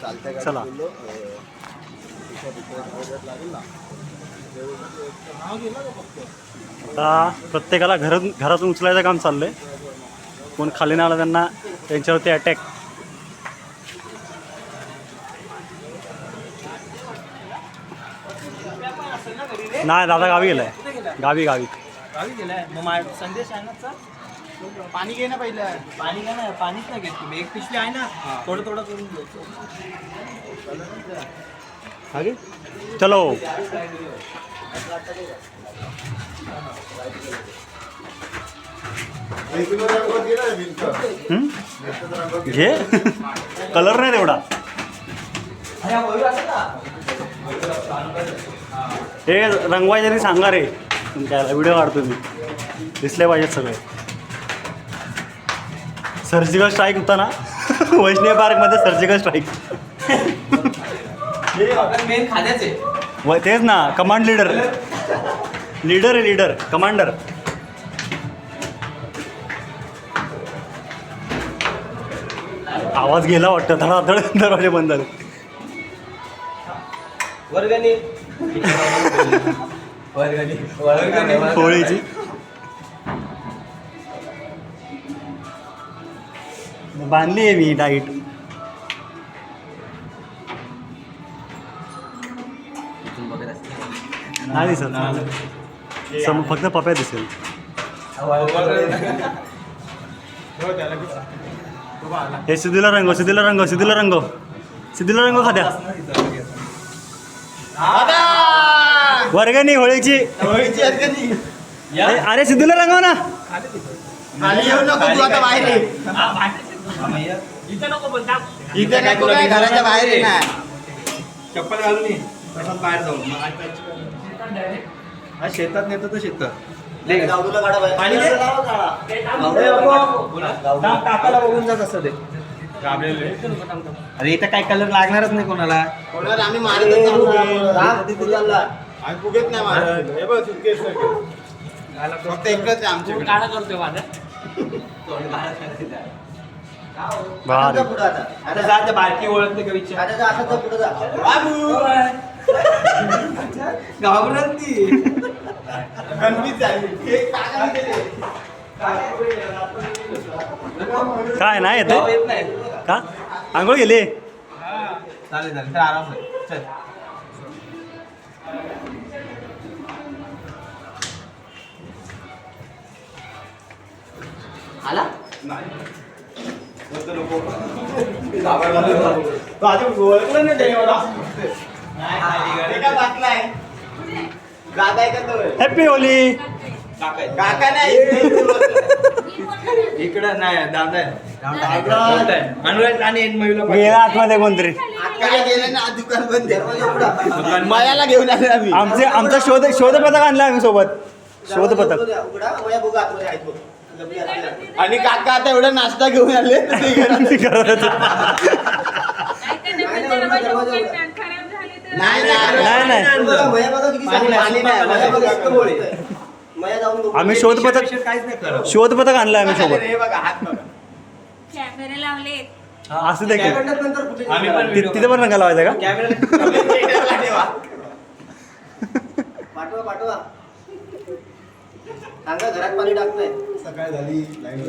चालतंय चला. बोललो. अं, तिच्या तिथे वगैरे लागेल ना गेला का फक्त. आता प्रत्येकाला घरातून घरातून उचलायचं काम चाललंय. कोण खाली नाही आला त्यांना त्यांच्यावरती अटॅक नाही दादा गावी गेलाय. गावी गावी. गावी गेलाय. मग मा- संदेश आहे ना? पाणी घे ना पहिलं. पाणी नाही पाणीच नाही घेत तुम्ही. एक पिशवी आहे ना थोडं थोडं करून घ्यायचं आगे. चलो? घे. कलर नाही तेवढा. हे रंगवायचे तरी सांगा रे तुमच्या व्हिडिओ काढतो मी. दिसले पाहिजेत सगळे. सर्जिकल स्ट्राईक होता ना? वैष्णवी पार्कमध्ये सर्जिकल स्ट्राईक तेच ना कमांड लीडर लीडर आहे लीडर कमांडर आवाज गेला वाटतं. धडाधड दरवाजे बंद झाले. वर्गणी. होळीची. बांधली आहे मी डाईट नाही दिसत. सम फक्त पप्या दिसेल. हे सिद्धीला रंग सिद्धीला रंग सिद्धीला रंग. सिद्धीला रंग खाद्या वर्गणी होळीची. अरे अरे सिद्धीला रंगव ना. खाली येऊ नको तू आता बाहेर ये. इथे नको पण टाक. इथे नको काय घराच्या बाहेर ये ना. चप्पल घालून ये. तसंच बाहेर जाऊन हा शेतात नेतो तर शेतात पाणी बघून जा कसं ते अरे इथं काय कलर लागणारच नाही कोणाला. कोणाला आम्ही फुगेत नाही मारत. हे. बघ सुटकेस फक्त एकच आहे आमच्याकडे. काळा करतोय माझा. भारी. आता जा त्या बारकी ओळखते का विचार? घाबरत. ती कन्फ्युज झाली हे काका गेले. काय नाही येत नाही. का? आंघोळ गेली चालेल चालेल. आराम कर. चल. आला? तो आधी ओळखलं नाही त्याने मला. ते काय बाटलाय? दादा आहे. का तो? हॅपी होली काका नाही. इकडं नाही दादा आहे. अनुराग आणि एन मयूला गेला आतमध्ये कोणतरी. मयाला घेऊन आले आम्ही. आमचे आमचा शोध शोध पथक आणला आम्ही सोबत. शोध पथक आणि काका आता एवढा नाश्ता घेऊन आले. नाही नाही, आम्ही शोध पथक काहीच नाही करत. शोध पथक आणलं आम्ही सोबत. हे बघा हात बघा कॅमेरे लावलेत असं देखील आम्ही पण ति- तिथे पण रंगा लावायचा का? कॅमेरा ठेवा. पाठवा. पाठवा सांगा घरात पाणी टाकतंय. सकाळ झाली लाईन